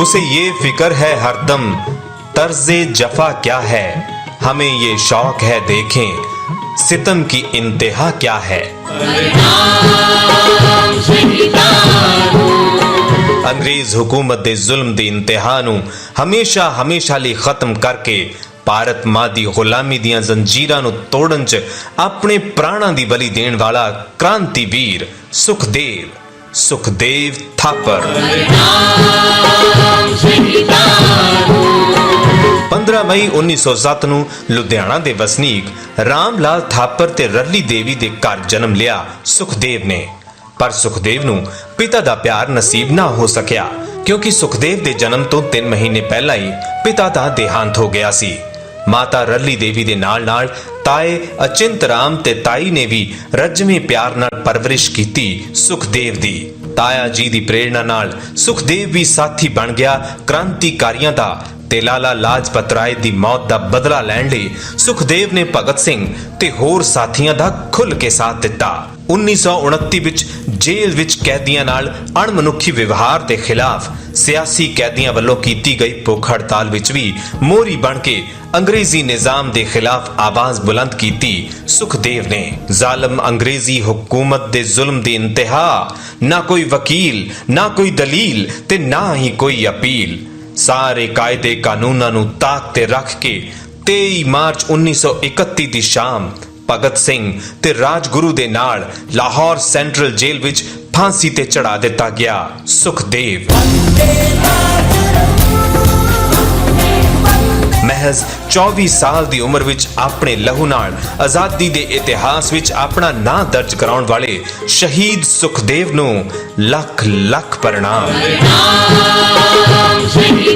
उसे ये फिक्र है हरदम तर्ज जफा क्या है हमें ये शौक है देखें सितम की इंतहा क्या है ਅੰਗਰੇਜ਼ ਹਕੂਮਤ ਦੇ ਜ਼ੁਲਮ ਦੀ ਇੰਤਹਾ ਨੂੰ ਹਮੇਸ਼ਾ ਹਮੇਸ਼ਾ ਲਈ ਖਤਮ ਕਰਕੇ ਭਾਰਤ ਮਾਂ ਦੀ ਗੁਲਾਮੀ ਦੀਆਂ ਜ਼ੰਜੀਰਾਂ ਨੂੰ ਤੋੜਨ 'ਚ ਆਪਣੇ ਪ੍ਰਾਣਾਂ ਦੀ ਬਲੀ ਦੇਣ ਵਾਲਾ ਕ੍ਰਾਂਤੀ ਵੀਰ ਸੁਖਦੇਵ ਸੁਖਦੇਵ ਥਾਪਰ। 15 ਮਈ 1907 ਨੂੰ ਲੁਧਿਆਣਾ ਦੇ ਵਸਨੀਕ ਰਾਮ ਲਾਲ ਥਾਪਰ ਤੇ ਰੱਲੀ ਦੇਵੀ ਦੇ ਘਰ ਜਨਮ ਲਿਆ ਸੁਖਦੇਵ ਨੇ। ਪਰ ਸੁਖਦੇਵ ਨੂੰ ਪਿਤਾ ਦਾ ਪਿਆਰ ਨਸੀਬ ਨਾ ਹੋ ਸਕਿਆ, ਕਿਉਂਕਿ ਸੁਖਦੇਵ ਦੇ ਜਨਮ ਤੋਂ 3 ਮਹੀਨੇ ਪਹਿਲਾਂ ਹੀ ਪਿਤਾ ਦਾ ਦੇਹਾਂਤ ਹੋ ਗਿਆ ਸੀ। ਮਾਤਾ ਰੱਲੀ ਦੇਵੀ ਦੇ ਨਾਲ-ਨਾਲ ਤਾਏ ਅਚਿੰਤ ਰਾਮ ਤੇ ਤਾਈ ਨੇ ਵੀ ਰੱਜਵੇਂ ਪਿਆਰ ਨਾਲ ਪਰਵਰਿਸ਼ ਕੀਤੀ ਸੁਖਦੇਵ ਦੀ। ਤਾਇਆ ਜੀ ਦੀ ਪ੍ਰੇਰਣਾ ਨਾਲ ਸੁਖਦੇਵ ਵੀ ਸਾਥੀ ਬਣ ਗਿਆ ਕ੍ਰਾਂਤੀਕਾਰੀਆਂ ਦਾ ਤੇ ਲਾਲਾ ਲਾਜਪਤ ਰਾਏ ਦੀ ਮੌਤ ਦਾ ਬਦਲਾ ਲੈਣ ਲਈ ਸੁਖਦੇਵ ਨੇ ਭਗਤ ਸਿੰਘ ਤੇ ਹੋਰ ਸਾਥੀਆਂ ਦਾ ਖੁੱਲ੍ਹ ਕੇ ਸਾਥ ਦਿੱਤਾ। 1929 ਵਿੱਚ ਜੇਲ੍ਹ ਵਿੱਚ ਕੈਦੀਆਂ ਨਾਲ ਅਣਮਨੁੱਖੀ ਵਿਵਹਾਰ ਦੇ ਖਿਲਾਫ ਸਿਆਸੀ ਕੈਦੀਆਂ ਵੱਲੋਂ ਕੀਤੀ ਗਈ ਭੁੱਖ ਹੜਤਾਲ ਵਿੱਚ ਵੀ ਮੋਰੀ ਬਣ ਕੇ ਅੰਗਰੇਜ਼ੀ ਨਿਜ਼ਾਮ ਦੇ ਖਿਲਾਫ ਆਵਾਜ਼ ਬੁਲੰਦ ਕੀਤੀ ਸੁਖਦੇਵ ਨੇ। ਜ਼ਾਲਮ ਅੰਗਰੇਜ਼ੀ ਹਕੂਮਤ ਦੇ ਜ਼ੁਲਮ ਦੀ ਇੰਤਹਾ, ਨਾ ਕੋਈ ਵਕੀਲ, ਨਾ ਕੋਈ ਦਲੀਲ ਤੇ ਨਾ ਹੀ ਕੋਈ ਅਪੀਲ। ਸਾਰੇ ਕਾਇਦੇ ਕਾਨੂੰਨਾਂ ਨੂੰ ਤਾਕ ਤੇ ਰੱਖ ਕੇ 23 ਮਾਰਚ 1931 ਦੀ ਸ਼ਾਮ ਭਗਤ ਸਿੰਘ ਤੇ ਰਾਜਗੁਰੂ ਦੇ ਨਾਲ ਲਾਹੌਰ ਸੈਂਟਰਲ ਜੇਲ੍ਹ ਵਿੱਚ ਫਾਂਸੀ ਤੇ ਚੜਾ ਦਿੱਤਾ ਗਿਆ। ਸੁਖਦੇਵ। ਮਹਿਜ਼ 24 ਸਾਲ ਦੀ ਉਮਰ ਵਿੱਚ ਆਪਣੇ ਲਹੂ ਨਾਲ ਆਜ਼ਾਦੀ ਦੇ ਇਤਿਹਾਸ ਵਿੱਚ ਆਪਣਾ ਨਾਂ ਦਰਜ ਕਰਾਉਣ ਵਾਲੇ ਸ਼ਹੀਦ ਸੁਖਦੇਵ ਨੂੰ ਲੱਖ ਲੱਖ ਪ੍ਰਣਾਮ। Shake